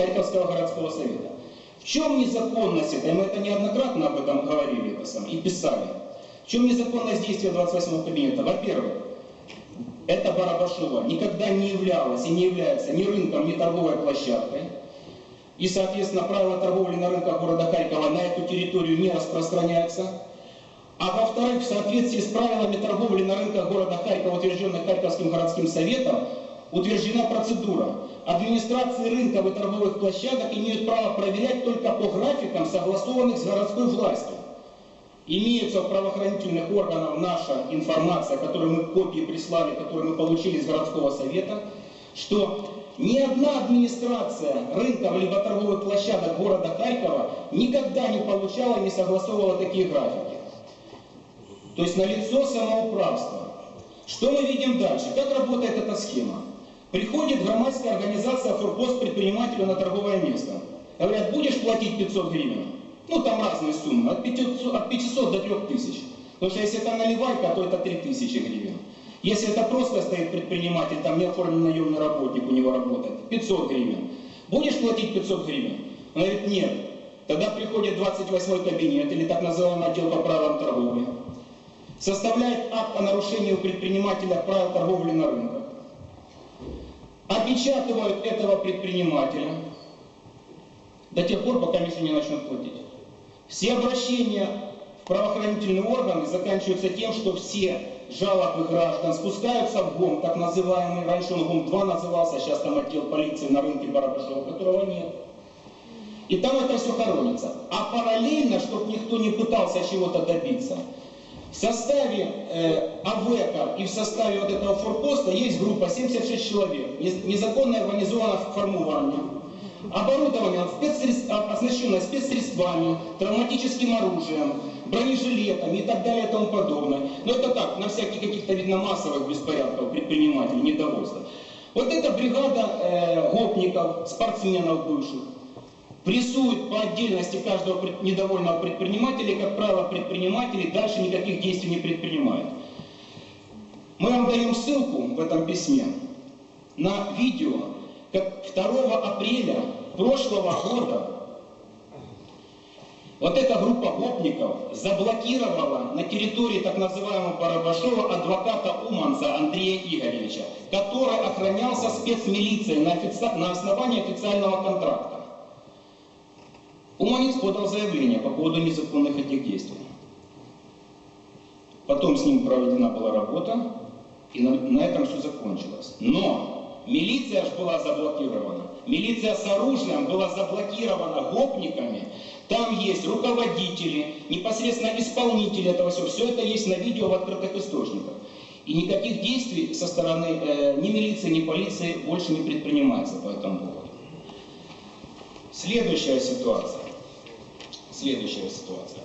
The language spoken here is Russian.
Харьковского городского совета. В чем незаконность это? Мы это неоднократно об этом говорили это сам, и писали. В чем незаконность действия 28 кабинета? Во-первых, это Барабашова никогда не являлась и не является ни рынком, ни торговой площадкой. И, соответственно, правила торговли на рынках города Харькова на эту территорию не распространяются. А во-вторых, в соответствии с правилами торговли на рынках города Харькова, утвержденных Харьковским городским советом, утверждена процедура. Администрации рынков и торговых площадок имеют право проверять только по графикам, согласованных с городской властью. Имеется в правоохранительных органах наша информация, которую мы копии прислали, которую мы получили из городского совета, что ни одна администрация рынков либо торговых площадок города Харькова никогда не получала и не согласовывала такие графики. То есть налицо самоуправство. Что мы видим дальше? Как работает эта схема? Приходит громадская организация форпост предпринимателю на торговое место. Говорят, будешь платить 500 гривен? Ну, там разные суммы, от 500, от 500 до 3000. Потому что если это наливайка, то это 3000 гривен. Если это просто стоит предприниматель, там не оформлен наемный работник у него работает, 500 гривен. Будешь платить 500 гривен? Он говорит, нет. Тогда приходит 28 кабинет или так называемый отдел по правилам торговли. Составляет акт о нарушении у предпринимателя правил торговли на рынках. Опечатывают этого предпринимателя до тех пор, пока если не начнут платить. Все обращения в правоохранительные органы заканчиваются тем, что все жалобы граждан спускаются в ГОМ, так называемый, раньше он ГОМ-2 назывался, сейчас там отдел полиции на рынке Барабашева, которого нет. И там это все хоронится. А параллельно, чтобы никто не пытался чего-то добиться, в составе э, АВЭКа и в составе вот этого форпоста есть группа 76 человек, незаконно организовано формирование. Оборудование спецсредств, оснащенное спецсредствами, травматическим оружием, бронежилетами и так далее и тому подобное. Но это так, на всяких каких-то, видно, массовых беспорядков предпринимателей, недовольства. Вот эта бригада э, гопников, спортсменов бывших, прессует по отдельности каждого недовольного предпринимателя, и, как правило, предприниматели дальше никаких действий не предпринимают. Мы вам даем ссылку в этом письме на видео, как 2 апреля прошлого года вот эта группа гопников заблокировала на территории так называемого Барабашова адвоката Уманца Андрея Игоревича, который охранялся спецмилицией на, офици... на основании официального контракта. Уманец подал заявление по поводу незаконных этих действий. Потом с ним проведена была работа, и на, на этом все закончилось. Но милиция же была заблокирована. Милиция с оружием была заблокирована гопниками, там есть руководители, непосредственно исполнители этого всего. Все это есть на видео в открытых источниках. И никаких действий со стороны э, ни милиции, ни полиции больше не предпринимается по этому поводу. Следующая ситуация. Следующая ситуация.